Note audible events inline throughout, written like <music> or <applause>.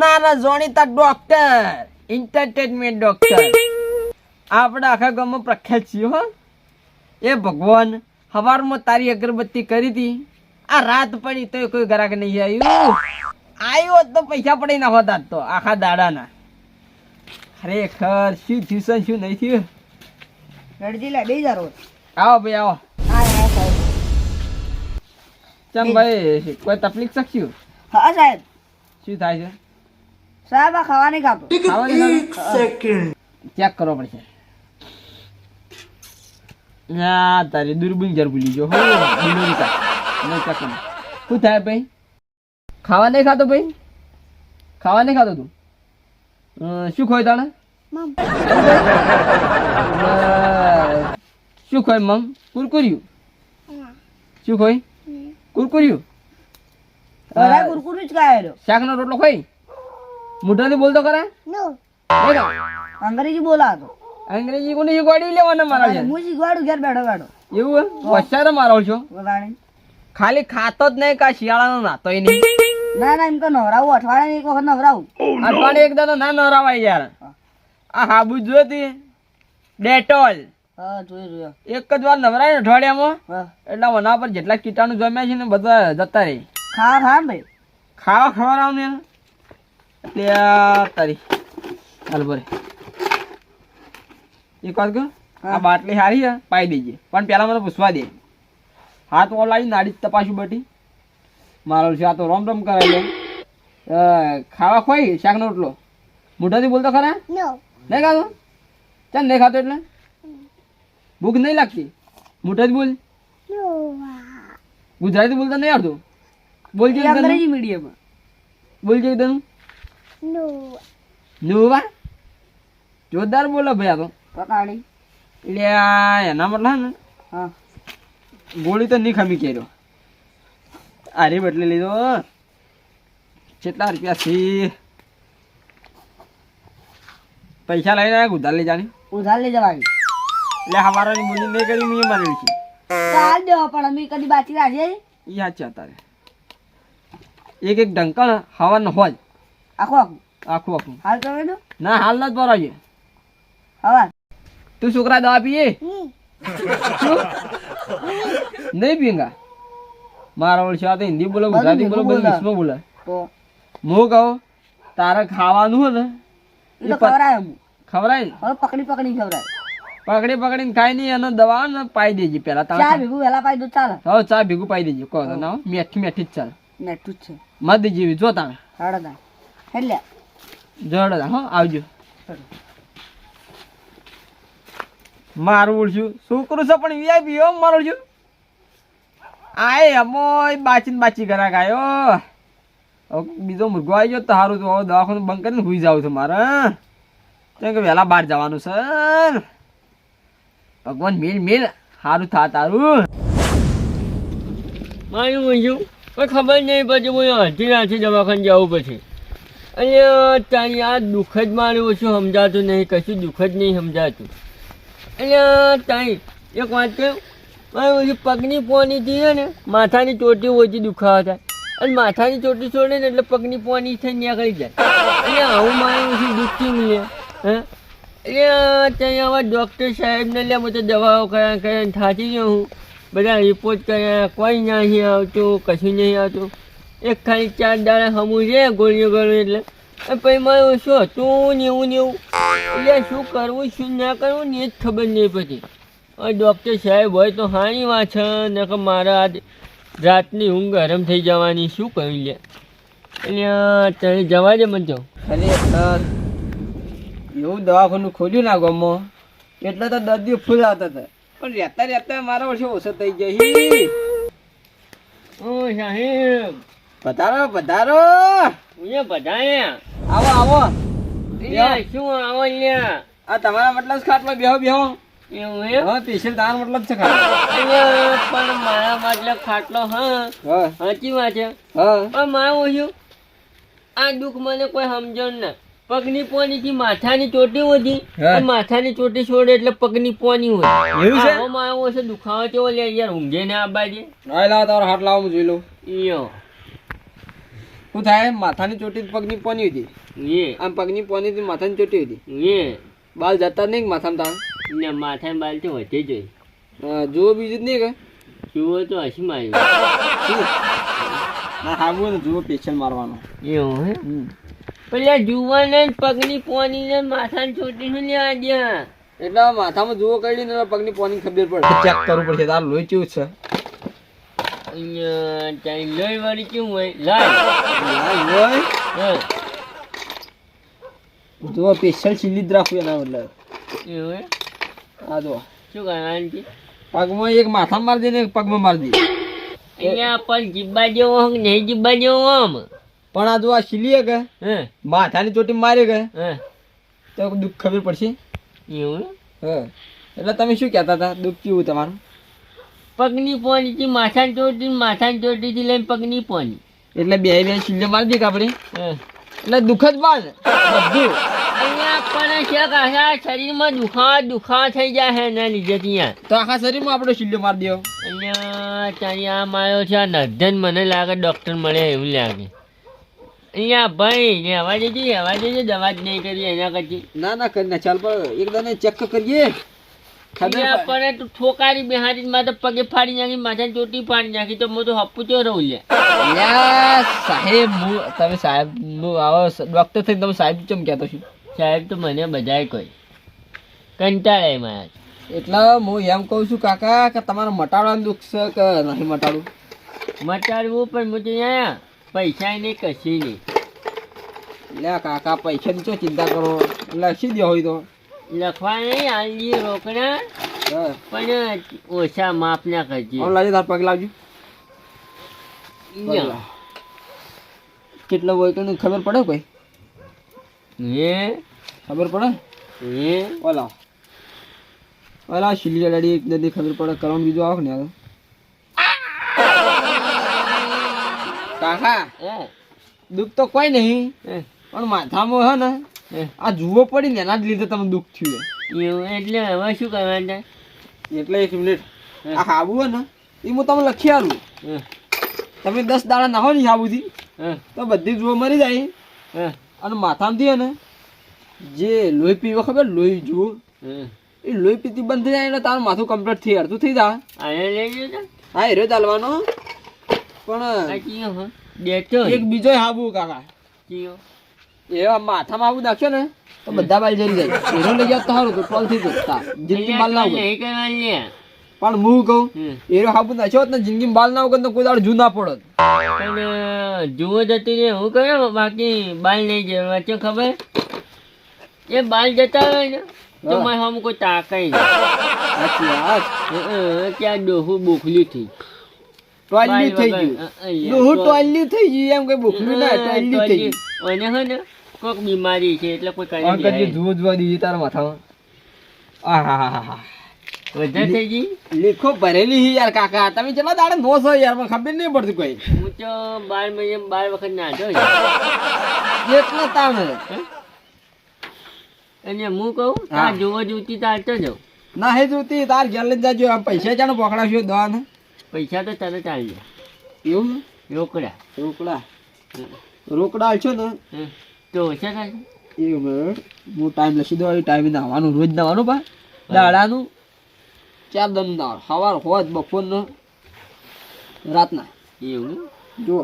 ના ના જોણીતા doctor entertainment doctor આપણે આખા ગામમાં પ્રખ્યાત છીએ હો. એ ભગવાન સવારમાં તારી અગરબત્તી કરી હતી. આ રાત પડી તો કોઈ ગરાક નહીં આવ્યું. આવ્યો તો પૈસા પડી ના હોતા તો આખા દાડાના. ખરેખર શું થયું શું નહીં થયું? રડજી લે બે હજાર આવો ભાઈ આવો. ચમ ભાઈ કોઈ તકલીફ શકશું હા સાહેબ. શું થાય છે? સાહેબ આ ખાવા નહીં ખાતો. ખાવાનું ચેક કરવો પડશે. ના તારી દૂરબીન જરૂર ભૂલી જો હો <laughs> ચેક કરો શું થાય ભાઈ? ખાવા નહીં ખાતો ભાઈ? ખાવા નહીં ખાતો તું? શું ખોય તાણે? શું ખોય મમ? કુરકુર્યું. શું ખોય? કુરકુર્યું. કુરકુરું જ ખાયેલો શાકનો રોટલો ખોઈ મોઢાથી બોલતો ખરા? અંગ્રેજી બોલાતો. અંગ્રેજી કોને શીખવાડી લેવાના મારા છે હું શીખવાડું ઘેર બેઠો બેઠો. એવું હોશિયાર મારો છો ખાલી ખાતો જ નહીં કા શિયાળાનો નાતોય નહીં. ના ના એમ તો નવરાવું અઠવાડિયે એક વખત નવરાવું. અઠવાડિયે એક દાડો ના નવરાવાય યાર. આ હાબુ જોતી ડેટોલ. હા જોયો જોયો. એક જ વાર નવરાય ને અઠવાડિયામાં? એટલે મના પર જેટલા કીટાણુ જમ્યા છે ને બધા જતા રહી. ખાવા ખા ભાઈ? ખાવા ખવડાવ ને એટલે તારી. હાલ બરે એક વાત કહું આ બાટલી સારી છે પાઈ દેજે. પણ પેલા મને પૂછવા દે. હાથ ઓલાવી નાડી તપાસું બટી. મારો છે આ તો રોમ રોમ કરે છે અ, ખાવા ખોઈ? શાકનો રોટલો? મોઢાથી બોલતો ખરા? નહીં ખાતો? ચાલ નહીં ખાતો એટલે? ભૂખ નહીં લાગતી? મોઢાથી બોલ. ગુજરાતી બોલતા નહીં આવડતું? બોલજે. અંગ્રેજી મીડિયમમાં બોલજે એકદમ નુવા? જોરદાર બોલો ભાઈ આ તો. પકાડી એટલે એના મતલબ ને હા. ગોળી તો નહીં ખમી કર્યો. આરે બદલી લીધો કેટલા રૂપિયા છે? પૈસા લઈને આવ્યા ઉધાર લઈ જાણી ઉધાર લઈ જવાની એટલે હવારાની બોલી નહીં કરી મેં મારેલી છે. ચાલ દેવો પણ અમે કદી બાકી રાખીએ યાદ છે અત્યારે એક એક હવા ન હોય. આખો આખું? આખું આખું. હાલ તો ના હાલ નથી ભરાવીએ હવા. તું છોકરા દવા પીએ? નહીં પીંગા મારા ઓળશે આ તો હિન્દી બોલો ગુજરાતી બોલો બધું મિક્સમાં બોલે હું કહું તારે ખાવાનું હોય ને ખવરાય હવે પકડી પકડી ખવરાય પકડી પકડીને ખાઈ નહીં એનો દવા ને પાઈ દેજે પેલા ચા ભીગું વહેલા પાઈ દો ચાલે. હવે ચા ભેગું પાઈ દેજે કહો ના મેઠી મેઠી જ ચાલ. મેઠું જ છે. મત જેવી જો તાણે હળદા એટલે. જડ હો આવજો. મારું ઓળશું છોકરું છે પણ વીઆઈપી હો મારું ઓળશું આય અમોય, બાચીને બાચી ઘરા ગાયો બીજો મુર્ગો આવી ગયો તો સારું તો દવાખાનું બંધ કરીને હુઈ જાવ છું મારે કેમ કે વહેલા બહાર જવાનું છે ભગવાન મિલ મિલ. સારું થા તારું. મારું મૂંઝું કોઈ ખબર નહીં પછી હું હજી નાથી દવાખાને જવું પછી. અને તારી આ દુઃખ જ મારું ઓછું સમજાતું નહીં, કશું દુઃખ જ નહીં સમજાતું. અને તારી, એક વાત કહું મારી પગની પોનીથી છે ને, માથાની ચોટી ઓછી દુખાવા થાય. અને માથાની ચોટી છોડે ને એટલે પગની પોની થઈ નીકળી જાય. અને આવું મારે ઓછી દુઃખી મળે હે. એટલે ત્યાં આવા ડૉક્ટર સાહેબને લે હું તો દવાઓ કર્યા કર્યા થાકી ગયો હું. બધા રિપોર્ટ કર્યા, કોઈ નહીં આવતું, કશું નહીં આવતું. એક ખાલી ચાર દાડા હમું છે ગોળીઓ ગોળીઓ એટલે. પછી મારું શું હતું ને એવું ને એવું. એટલે શું કરવું, શું ના કરવું ને એ જ ખબર નહીં પછી ડૉક્ટર સાહેબ હોય તો હાની વાત છે ને કે મારા આજ રાતની ઊંઘ હરમ થઈ જવાની શું કહ્યું લે? એટલે તમે જવા દે મને અને સર એવું દવાખાનું ખોલ્યું ના ગામમાં એટલે તો દર્દીઓ ફૂલ આવતા હતા. પણ રહેતા રહેતા મારા વર્ષે ઓછો થઈ જાય ઓ સાહેબ. પધારો પધારો. હું બધાયા. આવો આવો. શું આવો અહીંયા? આ તમારા મતલબ ખાટમાં બેહો બેહો. એવું એમ? હા સ્પેશિયલ તમારો મતલબ છે પણ મારા માટલે ખાટલો હા. હા. સાચી વાત છે. હા. પણ મારું ઓછું આ દુઃખ મને કોઈ સમજણ ના. પગની પોની થી માથાની ચોટી હોતી માથાની ચોટી છોડે એટલે પગની પોની હોય. એવું છે? આવ્યો છે દુખાવો કેવો લે યાર ઊંઘે ને આ બાજે. હા લાવ તારો હાથ લાવો હું જોઈ લઉં. ઈયો શું થાય? માથાની ચોટી પગની પોની હતી. એ આમ પગની પોની થી માથાની ચોટી હતી. એ બાલ જતા નહીં માથામાં તાર ને માથા બાલ તો વધે જોઈ હા, જુઓ બીજું જ નહીં કે? જુઓ તો હસી માર્યું ના હાબુ ને જુઓ પેશન મારવાનો. એવું હે? પેલા જુવાને પગની પોની ને માથાને ચોટી નું લેવા દ્યા? એટલે માથામાં જુઓ કરી ને પગની પોની ખબર પડે. ચેક કરવું પડશે તાર લોહી કેવું છે? અહીંયા લોહી વાળી કેવું હોય? લાય લોહી? જુઓ પેશન્ટ સીલી જ રાખવું એના મતલબ એવું હે? આ જો. શું કરે આંટી? પગમાં એક માથામાં મારી દે ને એક પગમાં મારી દે. અહીંયા પણ જીબ્બા જેવો હોક નહીં જીબ્બા જેવો આમ? પણ આ જો આ સીલી કે? હે. માથાની ચોટી મારી કે? હે. તો દુઃખ ખબર પડશે. એવું હે? હા. એટલે તમે શું કહેતા હતા? દુઃખ કેવું તમારું? પગની પોણીથી માથાની ચોટી માથાની ચોટીથી લઈને પગની પોણી એટલે બે બે સીલે મારી દે કે આપણે? હે. એટલે દુઃખ જ બાન બધું. અહીંયા પણ છે કે આખા શરીરમાં દુખાવા દુખાવા થઈ જાય છે એના લીધે ત્યાં તો આખા શરીરમાં આપણે સીલે મારી દો અહીંયા ત્યાં આ માર્યો છે આ નર્ધન મને લાગે ડૉક્ટર મળે એવું લાગે. અહીંયા ભાઈ ને હવા દેજે હવા દેજે દવા જ નહીં કરી એના કરતી. ના ના કરી ના ચાલ પર એક દાને ચેક કરીએ. ખબર પડે. તું ઠોકારી બેહારી માં તો પગે ફાડી નાખી માથા ચોટી ફાડી નાખી તો હું તો હપ્પુ ચો રહું લે? સાહેબ હું તમે સાહેબ આવો ડોક્ટર થઈ તમે સાહેબ ચમ કહેતો છું? સાહેબ તો મને બધાય કોઈ કંટાળે મારા એટલે હું એમ કહું છું કાકા કે તમારે મટાડવાનું દુઃખ છે કે નહીં મટાડવું? મટાડવું પણ હું તો અહીંયા પૈસા નહીં કશી નહીં. લે કાકા પૈસાની શું ચિંતા કરો? લખી દો હોય તો. લખવા નહીં આલી રોકડા. પણ ઓછા માપ ના કરજે. લાવજો તાર પગ લાવજો. કેટલો હોય કે ખબર પડે કોઈ? હે? ખબર પડે? હે? ઓલા. ઓલા શીલી દાડી એક દાદી ખબર પડે કરવાનું બીજું આવક ને યાર કાકા. હે? દુઃખ તો કોઈ નહીં પણ માથામાં હે ને. આ જુઓ પડી ને એના જ લીધે તમને દુઃખ થયું એવું? એટલે હવે શું કરવાનું? એટલે એક મિનિટ. આ હાબુ હે ને એ હું તમને લખી આલું. તમે દસ દાડા નાહો ને હાબુથી તો બધી જુઓ મરી જાય. હે? અને માથામાં દે ને જે લોહી પીવો ખબર લોહી જુઓ. એ લોહી પીતી બંધ થઈ જાય ને તારું માથું કમ્પ્લીટ થઈ અડધું થઈ જાય હા હીરો ચાલવાનો. પણ એક બીજો હાબુ કાકા. એવા માથામાં આવું નાખ્યો ને તો બધા બાલ જરી જાય. હીરો લઈ જાવ તો સારું તો ટોલ થઈ જતા જિંદગી બાલ ના પણ હું કહું. હીરો હાબુ નાખ્યો ને જિંદગી બાલ ના હોય તો કોઈ દાડ જૂના પડત. જુઓ જતી રે હું કર્યો? બાકી બાલ નહીં જવા વચ્ચે ખબર? એ બાલ જતા હોય ને તો મારે હમ કોઈ અ, ત્યાં ડોહું બોખલી થઈ. ટોલ્યું થઈ ગયું. ડોહું ટોલ્યું થઈ ગયું. એમ કઈ ભૂખલું ના ટોલ્યું થઈ ગયું અને હે ને કોઈક બીમારી છે એટલે કોઈ કરી જુઓ જુઓ દીધી તારા માથામાં. આહાહાહા. વધારે થઈ ગઈ? લેખો ભરેલી હી યાર કાકા. તમે ચલા દાડે નો છો યાર મને ખબર નહીં પડતી કોઈ. હું તો બાર મહિને બાર વખત નાખ્યો એટલે તાણ અને હું કહું. તાર જોવા જોતી તાર તો જાઉં ના હે જોતી તાર ઘેર લઈને જાજો. આમ પૈસા ચાનો પકડાવશો દવા પૈસા તો તરત આવી જાય. એવું રોકડા. રોકડા. રોકડા આલશો ને? તો હશે એવું હું ટાઈમ લખી દઉં ટાઈમે નાવાનું રોજ નાવાનું પા દાડાનું. ચાર દન નાવાનું સવાર હોજ બપોરનો રાતના. એવું જો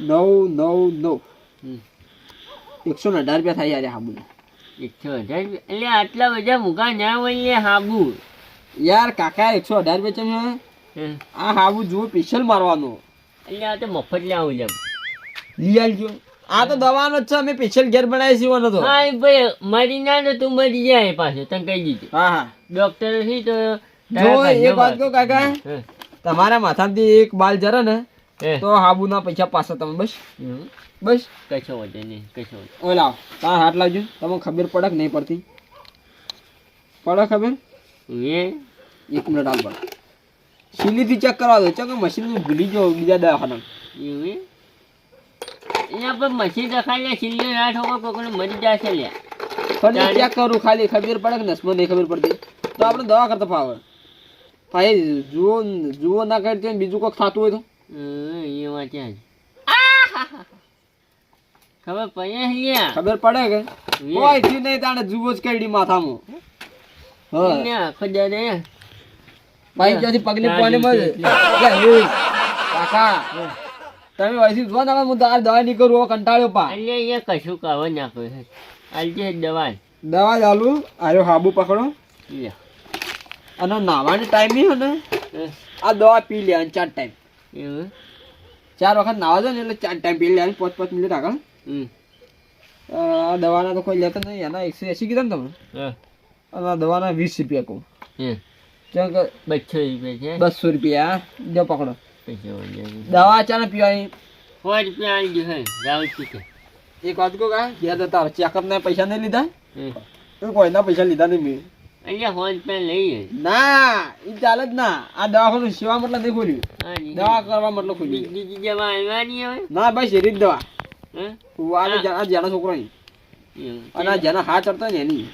નવ નવ નવ. એકસો ને અઢાર રૂપિયા થાય યાર હાબુ એકસો અઢાર. એટલે આટલા બધા મૂકા ના હોય લે હાબુ. યાર કાકા એકસો અઢાર રૂપિયા છે આ હાબુ જુઓ સ્પેશિયલ મારવાનો. એટલે આ તો મફત લાવું જેમ લઈ આવજો. આ તો દવાનો જ છે અમે સ્પેશિયલ ઘેર બનાવી સીવાનો તો. હા ભાઈ મરી ના તો તું મરી જાય પાછો તને કહી દીધું. હા હા. ડોક્ટરથી તો જો એક વાત કહો કાકા. તમારા માથામાંથી એક બાલ જરે ને તો તો હાબુના પૈસા પાછા તમે બસ. બસ. કશો વધે નહીં કશો ઓય લાવ તાર હાથ લાવજો. તમને ખબર પડક નહીં પડતી? પડે ખબર? એ એક મિનિટ હાલ પડે. સીલીથી ચેક કરવા દો. ચેક મશીન ભૂલી જાઓ બીજા દવાખાના એવું એ? અહીંયા પણ મશીન દેખાય લે સીલી ના ઠોકો કોકને મરી જશે લે ચેક કરું ખાલી ખબર પડે કે નસમાં નહીં ખબર પડતી. તો આપણે દવા કરતા ફાવે. ભાઈ જુઓ જુઓ ના કરતી હોય બીજું કોઈક થતું હોય તો. એ વાંચ્યા છે. ખબર પડે ખબર પડે કે? કોઈ થી નહીં તાણે જુઓ જ કરડી માથામાં. હા. ખજા ને. ભાઈ ક્યાંથી પગની ના, પાણી મળે. કાકા તમે વયથી જો ના હું તાર દવા નહીં કરું કંટાળ્યો પા. અહીંયા કશું કાવા નાખ્યું છે આલજે દવા. દવા ચાલુ આયો હાબુ પકડો. લ્યા. અને નાવાની ટાઈમ હે ને? આ દવા પી લે ચાર ટાઈમ? ચાર વખત નાવા જાય ને એટલે ચાર ટાઈમ પી લે. પાંચ પાંચ મિનિટ આગળ. હમ, આ દવાના તો કોઈ લેતા નહીં. એના એકસો એસી કીધા ને તમે? હા, અને આ દવાના વીસ રૂપિયા કહું. કેમ કે બસો રૂપિયા છે? બસો રૂપિયા. જો પકડો. દવા ચાને પીવાની? સો રૂપિયા આવી ગયું છું. એક વાત કહું કા હતા તારા ચેકઅપ ના પૈસા નહીં લીધા? કોઈના પૈસા લીધા નહીં મેં. અલ્યા સો રૂપિયા લઈએ ના એ ચાલે જ ના. આ દવાખાનું સેવા મતલબ નહીં ખોલ્યું. દવા કરવા મતલબ ખોલ્યું. બીજી દવા આવવાની હવે? ના ભાઈ શેરી જ દવા. હે? આ જા- આ છોકરો. અને આ જેના હાથ ચડતા ને એની.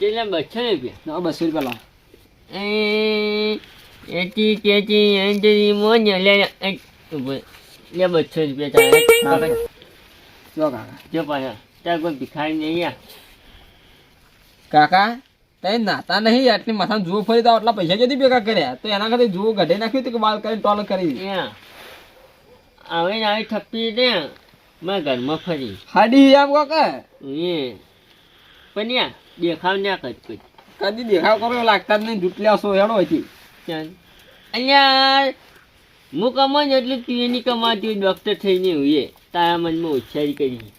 કેટલા? બસો રૂપિયા. ના બસો રૂપિયા લાવ. એ એટી તેટી એંટી મોન લે લે બસો રૂપિયા ચાલે. જો કાકા. જો પાછા. ત્યાં કોઈ ભિખારી નહીં આ કાકા તઈ નાતા નહીં આટલી માથામાં જુઓ ફરી તો આટલા પૈસા જતી ભેગા કર્યા? તો એના કરતા જુઓ ગઢે નાખ્યું હતું કે બાલ કરીને ટોલ કરી? ત્યાં આવે ને આવી થપ્પી ત્યાં મેં ઘરમાં ફરી. હાડી આમ કાકા? એ પણ યા દેખાવ ના કોઈ કદી દેખાવ કરો લાગતા જ નહીં જૂટલ્યા સો હેડો હતી અહીંયા હું કમાઉં એટલું તું એની કમાતી ડૉક્ટર થઈને હોઈએ તારા મનમાં હોશિયારી કરી.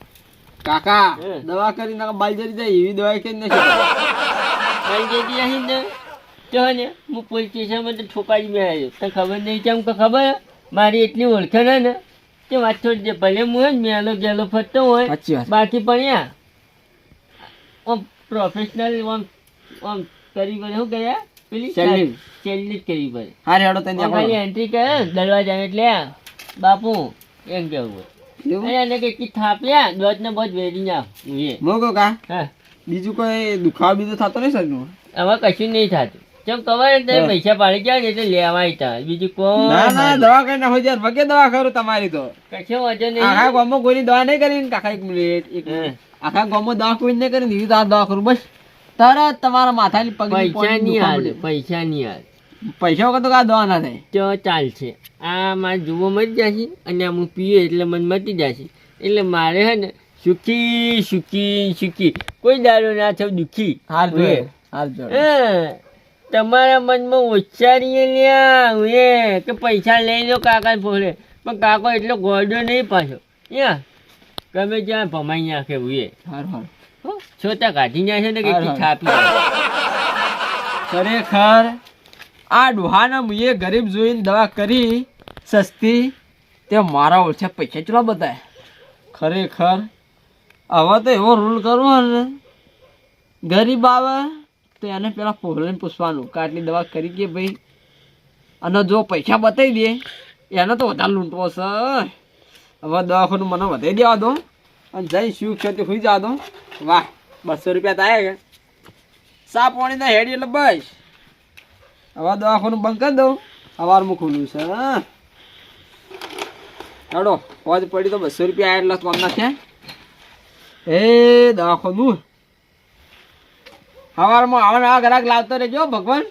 કાકા દવા કરી નાખા બાલજરી જાય એવી દવા કઈ નથી ને તો ને હું પોલીસ સ્ટેશનમાં તો ઠોકાઈ મેં આવ્યો તને ખબર નહીં કેમ કે ખબર? મારી એટલી ઓળખાણ ને તે વાત છોડી દે ભલે હું જ મેલો ગેલો ફરતો હોય બાકી પણ યા આમ પ્રોફેશનલ આમ આમ કરી પડે શું કહે પેલી. સેલિંગ જ કરવી પડે હારે રેડો તને એન્ટ્રી કરે ને દરવાજા એટલે બાપુ એમ કેવું બીજું કોઈ દુખાવો બીજો થતો નહીં સર હવે કશું નહીં થતું. ચમ ખબર છે પૈસા પાડી ગયા ને એટલે લેવાય તા. બીજું કોઈ ના ના દવા કઈ ના હોય યાર વગે દવા કરું તમારી તો. કશો વાંધો આખા નહીં ગામમાં કોઈની દવા નહીં કરી કાકા એક મિનિટ એક આખા ગામમાં દવા કોઈ નહીં કરી દીધી દવા કરું બસ. તરત તમારા માથાની પગ પૈસા નહીં દુખાવા પૈસા નહીં હાલે. પૈસા વગર તો કા દવા ના થાય તો ચાલશે. આ મારે જુઓ મરી જશે અને હું પીએ એટલે મને મટી જશે. એટલે મારે હે ને સુખી સુખી સુખી. કોઈ દારૂ ના થવું દુખી. હાલ. હાલ તમારા મનમાં ઉચ્ચારીએ લ્યા એ કે પૈસા લઈ લો કાકા ફોરે પણ કાકો એટલો ગોડો નહીં પાછો. યા ગમે ત્યાં ભમાઈ નાખે ઉએ છોટા કાઢી નાખે ને હાર, કે છાપી ખરેખર આ ડોહાના મુએ ગરીબ જોઈને દવા કરી, સસ્તી, તે મારા ઓછા પૈસા ચલા બતાય ખરેખર, હવે તો એવો રૂલ કરવો ને, ગરીબ આવે તો એને પેલા પહોળીને પૂછવાનું કે આટલી દવા કરી કે ભાઈ? અને જો પૈસા બતાવી દે, એને તો વધારે લૂંટવો છે. હવે દવાખાનું મને વધારી દેવા દો. અને જઈ શું ખેતી હોઈ જવા દો વાહ, બસો રૂપિયા થાય કે. સા પાણીના હેડી એટલે બસ. હવે દવાખાનું બંધ કરી દઉં. સવારમાં ખુલ્લું છે હેડો હોજ પડી તો બસો રૂપિયા એટલા કોમ નાખ્યા એ દવાખાનું. સવારમાં આવા નવા ગ્રાહક લાવતો રહેજો, ભગવાન.